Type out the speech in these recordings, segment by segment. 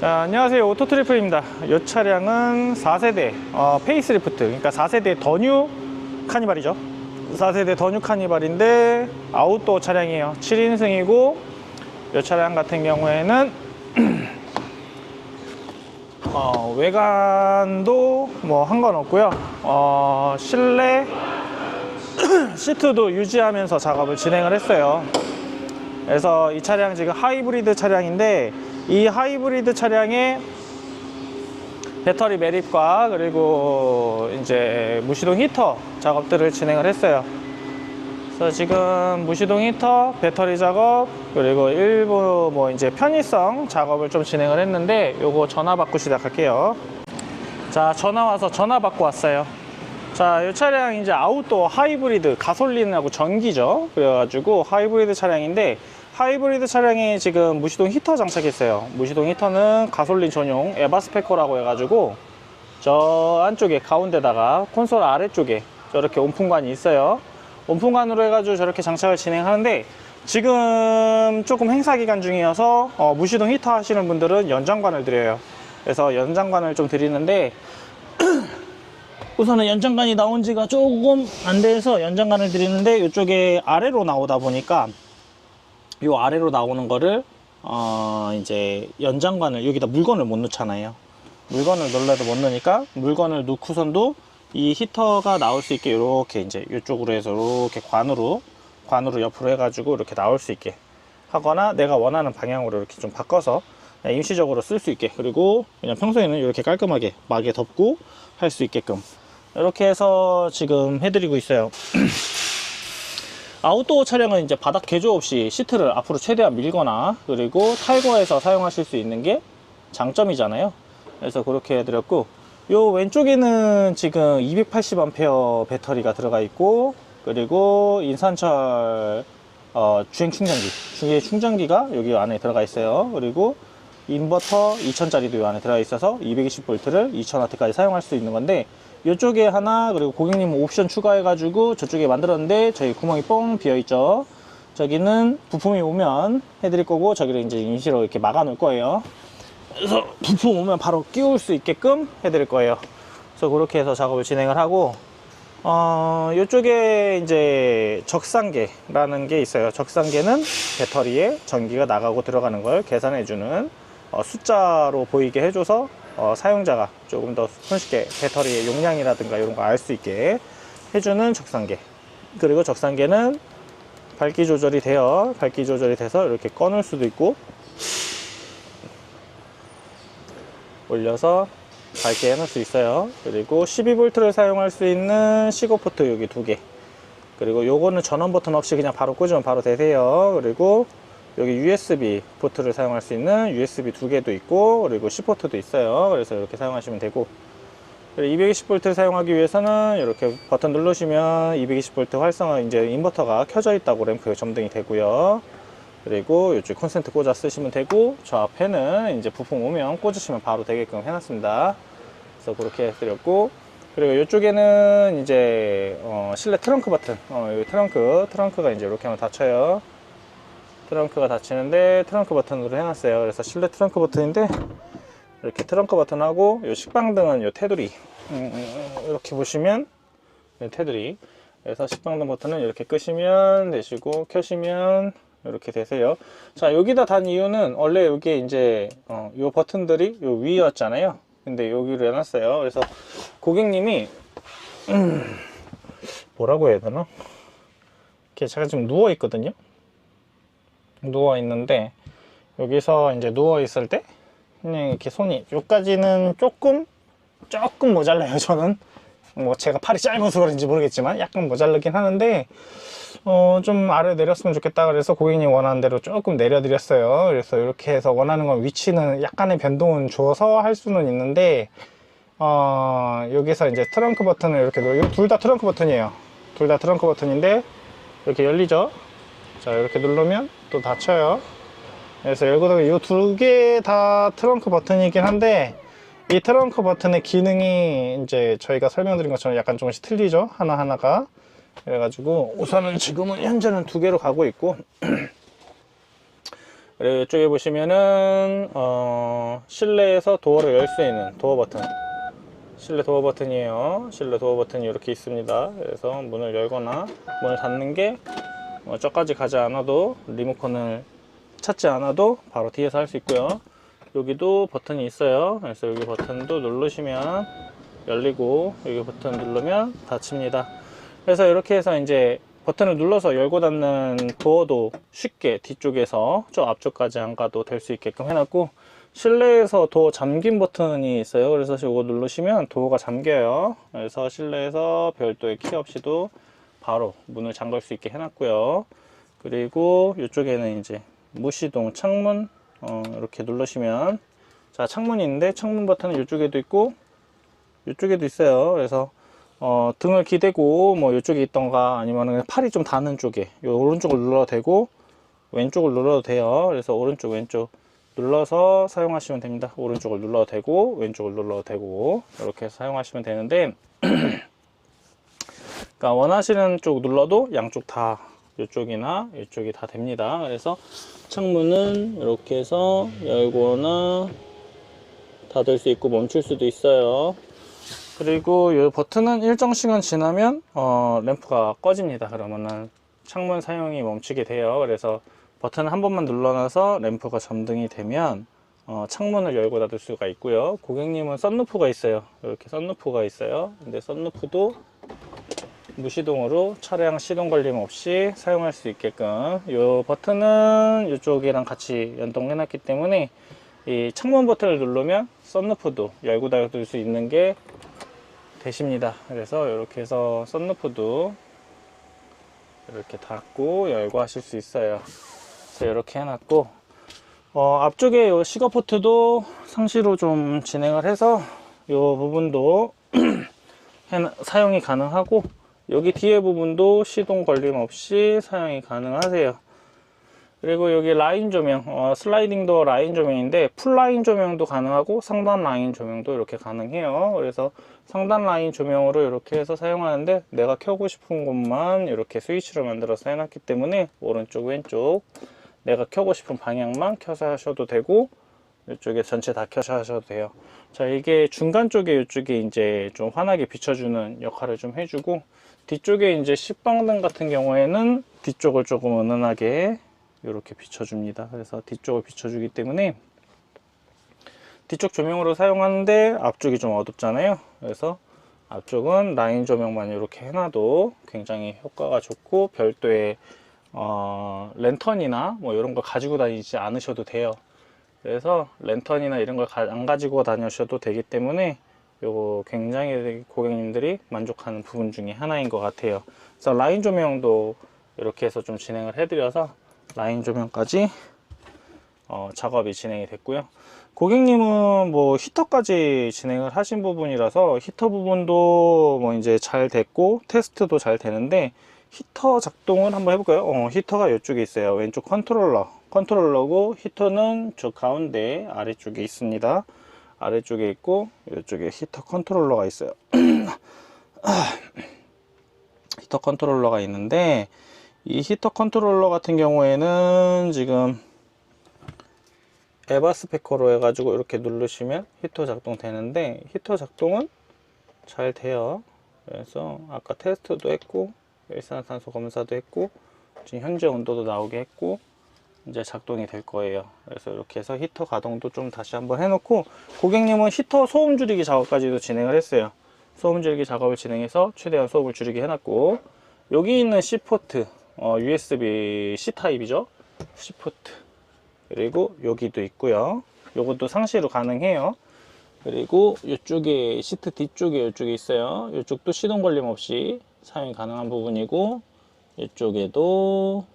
자, 안녕하세요. 오토트리플입니다. 이 차량은 4세대 어, 페이스리프트, 그러니까 4세대 더뉴 카니발이죠. 4세대 더뉴 카니발인데 아웃도어 차량이에요. 7인승이고 이 차량 같은 경우에는 어, 외관도 뭐 한 건 없고요. 어, 실내 시트도 유지하면서 작업을 진행을 했어요. 그래서 이 차량 지금 하이브리드 차량인데 이 하이브리드 차량에 배터리 매립과 그리고 이제 무시동 히터 작업들을 진행을 했어요. 그래서 지금 무시동 히터, 배터리 작업, 그리고 일부 뭐 이제 편의성 작업을 좀 진행을 했는데 요거 전화 받고 시작할게요. 자, 전화 와서 전화 받고 왔어요. 자, 이 차량 이제 아웃도어 하이브리드 가솔린하고 전기죠. 그래가지고 하이브리드 차량인데 하이브리드 차량에 지금 무시동 히터 장착했어요. 무시동 히터는 가솔린 전용 에바스페커라고 해가지고 저 안쪽에 가운데다가 콘솔 아래쪽에 저렇게 온풍관이 있어요. 온풍관으로 해가지고 저렇게 장착을 진행하는데 지금 조금 행사 기간 중이어서 어, 무시동 히터 하시는 분들은 연장관을 드려요. 그래서 연장관을 좀 드리는데 우선은 연장관이 나온 지가 조금 안 돼서 연장관을 드리는데 이쪽에 아래로 나오다 보니까 요 아래로 나오는 거를 어 이제 연장관을 여기다 물건을 못 넣잖아요. 물건을 넣으려도 못 넣으니까 물건을 넣고선도 이 히터가 나올 수 있게 이렇게 이제 이쪽으로 해서 이렇게 관으로 관으로 옆으로 해가지고 이렇게 나올 수 있게 하거나 내가 원하는 방향으로 이렇게 좀 바꿔서 임시적으로 쓸 수 있게 그리고 그냥 평소에는 이렇게 깔끔하게 막에 덮고 할 수 있게끔 이렇게 해서 지금 해드리고 있어요 아웃도어 차량은 이제 바닥 개조 없이 시트를 앞으로 최대한 밀거나 그리고 탈거해서 사용하실 수 있는 게 장점이잖아요. 그래서 그렇게 해드렸고 요 왼쪽에는 지금 280A 배터리가 들어가 있고 그리고 인산철 어, 주행 충전기 주행 충전기가 여기 안에 들어가 있어요. 그리고 인버터 2000짜리도 이 안에 들어가 있어서 220V를 2000W까지 사용할 수 있는 건데 이쪽에 하나 그리고 고객님 옵션 추가해 가지고 저쪽에 만들었는데 저희 구멍이 뻥 비어 있죠. 저기는 부품이 오면 해드릴 거고 저기를 이제 임시로 이렇게 막아 놓을 거예요. 그래서 부품 오면 바로 끼울 수 있게끔 해드릴 거예요. 그래서 그렇게 해서 작업을 진행을 하고 어, 이쪽에 이제 적상계라는 게 있어요. 적상계는 배터리에 전기가 나가고 들어가는 걸 계산해 주는 어, 숫자로 보이게 해줘서 어, 사용자가 조금 더 손쉽게 배터리의 용량이라든가 이런 거 알 수 있게 해주는 적상계. 그리고 적상계는 밝기 조절이 되어 밝기 조절이 돼서 이렇게 꺼놓을 수도 있고 올려서 밝게 해놓을 수 있어요. 그리고 12V를 사용할 수 있는 시거 포트 여기 두개. 그리고 요거는 전원 버튼 없이 그냥 바로 꽂으면 바로 되세요. 그리고 여기 USB 포트를 사용할 수 있는 USB 두 개도 있고 그리고 C 포트도 있어요. 그래서 이렇게 사용하시면 되고. 220V 사용하기 위해서는 이렇게 버튼 누르시면 220V 활성화 이제 인버터가 켜져 있다고 램프 점등이 되고요. 그리고 이쪽 콘센트 꽂아 쓰시면 되고 저 앞에는 이제 부품 오면 꽂으시면 바로 되게끔 해놨습니다. 그래서 그렇게 해드렸고 그리고 이쪽에는 이제 어, 실내 트렁크 버튼. 어, 이 트렁크 트렁크가 이제 이렇게 하면 닫혀요 트렁크가 닫히는데 트렁크 버튼으로 해놨어요. 그래서 실내 트렁크 버튼인데 이렇게 트렁크 버튼하고 이 식빵등은 이 테두리 음, 음, 이렇게 보시면 이 테두리 그래서 식빵등 버튼은 이렇게 끄시면 되시고 켜시면 이렇게 되세요. 자 여기다 단 이유는 원래 여기 이제 어, 이 버튼들이 요 위였잖아요. 근데 여기로 해놨어요. 그래서 고객님이 음, 뭐라고 해야 되나? 이렇게 제가 지금 누워 있거든요. 누워 있는데 여기서 이제 누워 있을 때 그냥 이렇게 손이 여기까지는 조금 조금 모자라요 저는. 뭐 제가 팔이 짧아서 그런지 모르겠지만 약간 모자르긴 하는데 어 좀 아래 내렸으면 좋겠다 그래서 고객님 원하는 대로 조금 내려드렸어요. 그래서 이렇게 해서 원하는 건 위치는 약간의 변동은 줘서 할 수는 있는데 어 여기서 이제 트렁크 버튼을 이렇게 둘 다 트렁크 버튼이에요. 둘 다 트렁크 버튼인데 이렇게 열리죠? 자 이렇게 누르면 또 닫혀요. 그래서 열고도 이두 개 다 트렁크 버튼이긴 한데 이 트렁크 버튼의 기능이 이제 저희가 설명드린 것처럼 약간 조금씩 틀리죠? 하나하나가. 그래가지고 우선은 지금은 현재는 두 개로 가고 있고 그리고 이쪽에 보시면은 어, 실내에서 도어를 열 수 있는 도어 버튼. 실내 도어 버튼이에요. 실내 도어 버튼이 이렇게 있습니다. 그래서 문을 열거나 문을 닫는 게 어, 저까지 가지 않아도 리모컨을 찾지 않아도 바로 뒤에서 할 수 있고요. 여기도 버튼이 있어요. 그래서 여기 버튼도 누르시면 열리고 여기 버튼 누르면 닫힙니다. 그래서 이렇게 해서 이제 버튼을 눌러서 열고 닫는 도어도 쉽게 뒤쪽에서 저 앞쪽까지 안 가도 될 수 있게끔 해놨고 실내에서 도어 잠김 버튼이 있어요. 그래서 이거 누르시면 도어가 잠겨요. 그래서 실내에서 별도의 키 없이도 바로 문을 잠글 수 있게 해놨고요. 그리고 이쪽에는 이제 무시동 창문 어, 이렇게 누르시면 자 창문이 있는데 창문 버튼은 이쪽에도 있고 이쪽에도 있어요. 그래서 어, 등을 기대고 뭐 이쪽에 있던가 아니면 팔이 좀 닿는 쪽에 요 오른쪽을 눌러도 되고 왼쪽을 눌러도 돼요. 그래서 오른쪽 왼쪽 눌러서 사용하시면 됩니다. 오른쪽을 눌러도 되고 왼쪽을 눌러도 되고 이렇게 사용하시면 되는데 그러니까 원하시는 쪽 눌러도 양쪽 다 이쪽이나 이쪽이 다 됩니다. 그래서 창문은 이렇게 해서 열거나 닫을 수 있고 멈출 수도 있어요. 그리고 이 버튼은 일정 시간 지나면 어, 램프가 꺼집니다. 그러면은 창문 사용이 멈추게 돼요. 그래서 버튼 한 번만 눌러놔서 램프가 점등이 되면 어, 창문을 열고 닫을 수가 있고요. 고객님은 썬루프가 있어요. 이렇게 썬루프가 있어요. 근데 썬루프도 무시동으로 차량 시동 걸림 없이 사용할 수 있게끔 이 버튼은 이쪽이랑 같이 연동해 놨기 때문에 이 창문 버튼을 누르면 썬루프도 열고 닫을 수 있는 게 되십니다. 그래서 이렇게 해서 썬루프도 이렇게 닫고 열고 하실 수 있어요. 그래서 이렇게 해놨고 어, 앞쪽에 이 시거 포트도 상시로 좀 진행을 해서 이 부분도 사용이 가능하고 여기 뒤에 부분도 시동 걸림 없이 사용이 가능하세요. 그리고 여기 라인 조명 어, 슬라이딩 도어 라인 조명인데 풀 라인 조명도 가능하고 상단 라인 조명도 이렇게 가능해요. 그래서 상단 라인 조명으로 이렇게 해서 사용하는데 내가 켜고 싶은 곳만 이렇게 스위치로 만들어서 해놨기 때문에 오른쪽 왼쪽 내가 켜고 싶은 방향만 켜서 하셔도 되고 이쪽에 전체 다 켜서 하셔도 돼요. 자 이게 중간 쪽에 이쪽에 이제 좀 환하게 비춰주는 역할을 좀 해주고 뒤쪽에 이제 식빵등 같은 경우에는 뒤쪽을 조금 은은하게 이렇게 비춰줍니다. 그래서 뒤쪽을 비춰주기 때문에 뒤쪽 조명으로 사용하는데 앞쪽이 좀 어둡잖아요. 그래서 앞쪽은 라인 조명만 이렇게 해놔도 굉장히 효과가 좋고 별도의 어, 랜턴이나 뭐 이런 걸 가지고 다니지 않으셔도 돼요. 그래서 랜턴이나 이런 걸 안 가지고 다니셔도 되기 때문에 요거 굉장히 고객님들이 만족하는 부분 중에 하나인 것 같아요. 그래서 라인 조명도 이렇게 해서 좀 진행을 해드려서 라인 조명까지 어, 작업이 진행이 됐고요. 고객님은 뭐 히터까지 진행을 하신 부분이라서 히터 부분도 뭐 이제 잘 됐고 테스트도 잘 되는데 히터 작동을 한번 해볼까요? 어, 히터가 이쪽에 있어요. 왼쪽 컨트롤러. 컨트롤러고 히터는 저 가운데 아래쪽에 있습니다 아래쪽에 있고 이쪽에 히터 컨트롤러가 있어요. 히터 컨트롤러가 있는데 이 히터 컨트롤러 같은 경우에는 지금 에바 스피커로 해가지고 이렇게 누르시면 히터 작동 되는데 히터 작동은 잘 돼요. 그래서 아까 테스트도 했고 일산화탄소 검사도 했고 지금 현재 온도도 나오게 했고 이제 작동이 될 거예요. 그래서 이렇게 해서 히터 가동도 좀 다시 한번 해놓고 고객님은 히터 소음 줄이기 작업까지도 진행을 했어요. 소음 줄이기 작업을 진행해서 최대한 소음을 줄이게 해놨고 여기 있는 C포트 어, USB C 타입이죠? C포트. 그리고 여기도 있고요. 요것도 상시로 가능해요. 그리고 이쪽에 시트 뒤쪽에 이쪽에 있어요. 이쪽도 시동 걸림 없이 사용이 가능한 부분이고 이쪽에도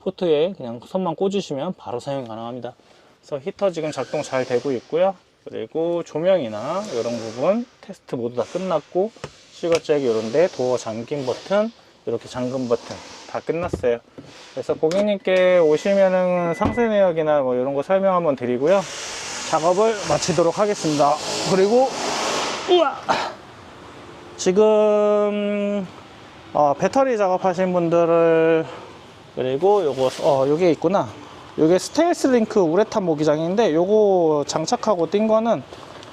포트에 그냥 손만 꽂으시면 바로 사용이 가능합니다. 그래서 히터 지금 작동 잘 되고 있고요. 그리고 조명이나 이런 부분 테스트 모두 다 끝났고 시거잭 이런데 도어 잠김 버튼 이렇게 잠금 버튼 다 끝났어요. 그래서 고객님께 오시면은 상세 내역이나 뭐 이런 거 설명 한번 드리고요. 작업을 마치도록 하겠습니다. 그리고 우와! 지금 어, 배터리 작업하신 분들을 그리고 요거 어 요게 있구나 이게 스테일스 링크 우레탄 모기장인데 요거 장착하고 뛴 거는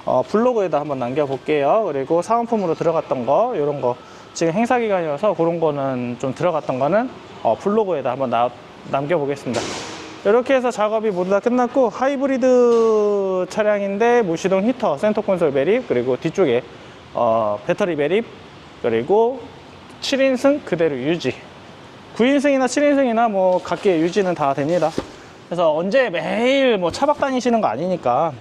어, 블로그에다 한번 남겨 볼게요. 그리고 사은품으로 들어갔던 거, 이런 거. 지금 행사 기간이어서 그런 거는 좀 들어갔던 거는 어, 블로그에다 한번 나- 남겨 보겠습니다. 이렇게 해서 작업이 모두 다 끝났고, 하이브리드 차량인데 무시동 히터, 센터 콘솔 매립, 그리고 뒤쪽에 어, 배터리 매립, 그리고 7인승 그대로 유지. 9인승이나 7인승이나 뭐 각기의 유지는 다 됩니다. 그래서 언제 매일 뭐 차박 다니시는 거 아니니까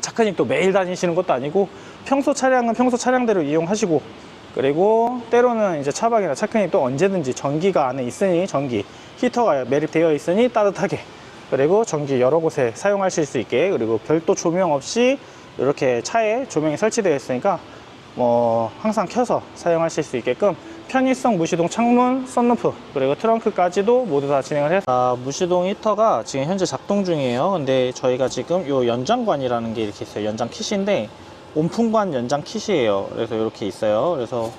차크님 또 매일 다니시는 것도 아니고 평소 차량은 평소 차량대로 이용하시고 그리고 때로는 이제 차박이나 차크님 또 언제든지 전기가 안에 있으니 전기 히터가 매립되어 있으니 따뜻하게 그리고 전기 여러 곳에 사용하실 수 있게 그리고 별도 조명 없이 이렇게 차에 조명이 설치되어 있으니까 뭐 항상 켜서 사용하실 수 있게끔 편의성 무시동 창문, 썬루프 그리고 트렁크까지도 모두 다 진행을 해서 아, 무시동 히터가 지금 현재 작동 중이에요. 근데 저희가 지금 요 연장관이라는 게 이렇게 있어요. 연장 킷인데 온풍관 연장 킷이에요. 그래서 이렇게 있어요. 그래서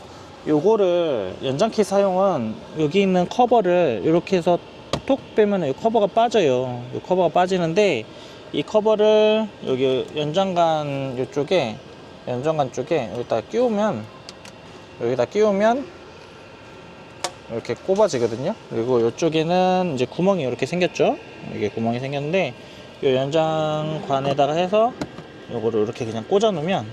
요거를 연장 킷 사용은 여기 있는 커버를 이렇게 해서 톡 빼면 이 커버가 빠져요. 이 커버가 빠지는데 이 커버를 여기 연장관 이쪽에 연장관 쪽에 여기다 끼우면 여기다 끼우면 이렇게 꼽아지거든요. 그리고 이쪽에는 이제 구멍이 이렇게 생겼죠. 이게 구멍이 생겼는데 이 연장관에다가 해서 요거를 이렇게 그냥 꽂아 놓으면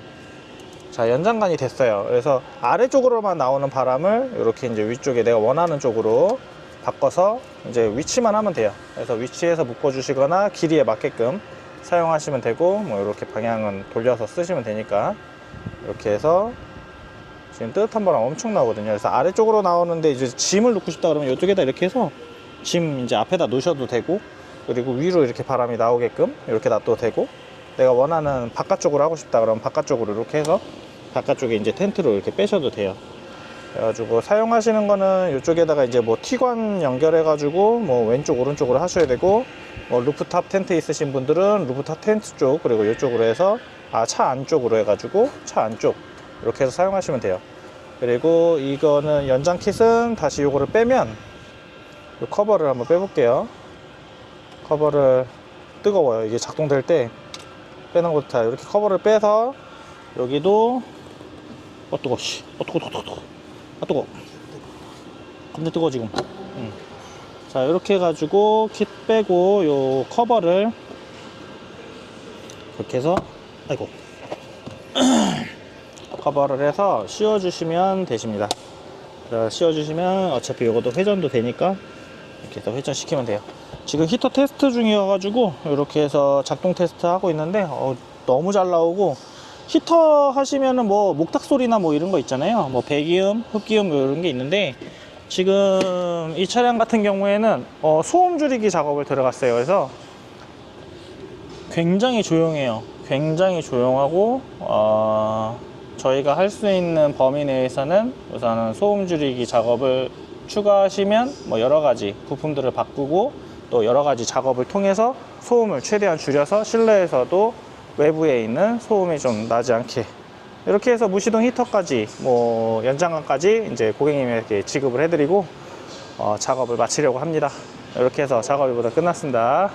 자 연장관이 됐어요. 그래서 아래쪽으로만 나오는 바람을 이렇게 이제 위쪽에 내가 원하는 쪽으로 바꿔서 이제 위치만 하면 돼요. 그래서 위치에서 묶어 주시거나 길이에 맞게끔 사용하시면 되고 뭐 이렇게 방향은 돌려서 쓰시면 되니까 이렇게 해서 지금 뜨뜻한 바람 엄청 나거든요. 그래서 아래쪽으로 나오는데 이제 짐을 놓고 싶다 그러면 이쪽에다 이렇게 해서 짐 이제 앞에다 놓으셔도 되고 그리고 위로 이렇게 바람이 나오게끔 이렇게 놔둬도 되고 내가 원하는 바깥쪽으로 하고 싶다 그러면 바깥쪽으로 이렇게 해서 바깥쪽에 이제 텐트로 이렇게 빼셔도 돼요. 그래가지고 사용하시는 거는 이쪽에다가 이제 뭐 티관 연결해 가지고 뭐 왼쪽 오른쪽으로 하셔야 되고 뭐 루프탑 텐트 있으신 분들은 루프탑 텐트 쪽 그리고 이쪽으로 해서 아 차 안쪽으로 해가지고 차 안쪽 이렇게 해서 사용하시면 돼요. 그리고 이거는 연장 킷은 다시 요거를 빼면 요 커버를 한번 빼볼게요. 커버를 뜨거워요. 이게 작동될 때 빼는 것부터 이렇게 커버를 빼서 여기도 어 뜨거 씨. 어 뜨거 뜨거 뜨거. 아 뜨거. 겁나 뜨거 지금. 응. 자 이렇게 해가지고 킷 빼고 요 커버를 이렇게 해서 아이고 커버를 해서 씌워주시면 되십니다. 자, 씌워주시면 어차피 이것도 회전도 되니까 이렇게 해서 회전시키면 돼요. 지금 히터 테스트 중이어가지고 이렇게 해서 작동 테스트 하고 있는데 어, 너무 잘 나오고 히터 하시면은 뭐 목탁 소리나 뭐 이런 거 있잖아요. 뭐 배기음, 흡기음 뭐 이런 게 있는데 지금 이 차량 같은 경우에는 어, 소음 줄이기 작업을 들어갔어요. 그래서 굉장히 조용해요. 굉장히 조용하고 어, 저희가 할 수 있는 범위 내에서는 우선은 소음 줄이기 작업을 추가하시면 뭐 여러 가지 부품들을 바꾸고 또 여러 가지 작업을 통해서 소음을 최대한 줄여서 실내에서도 외부에 있는 소음이 좀 나지 않게 이렇게 해서 무시동 히터까지 뭐 연장관까지 이제 고객님에게 지급을 해드리고 어, 작업을 마치려고 합니다. 이렇게 해서 작업이 모두 끝났습니다.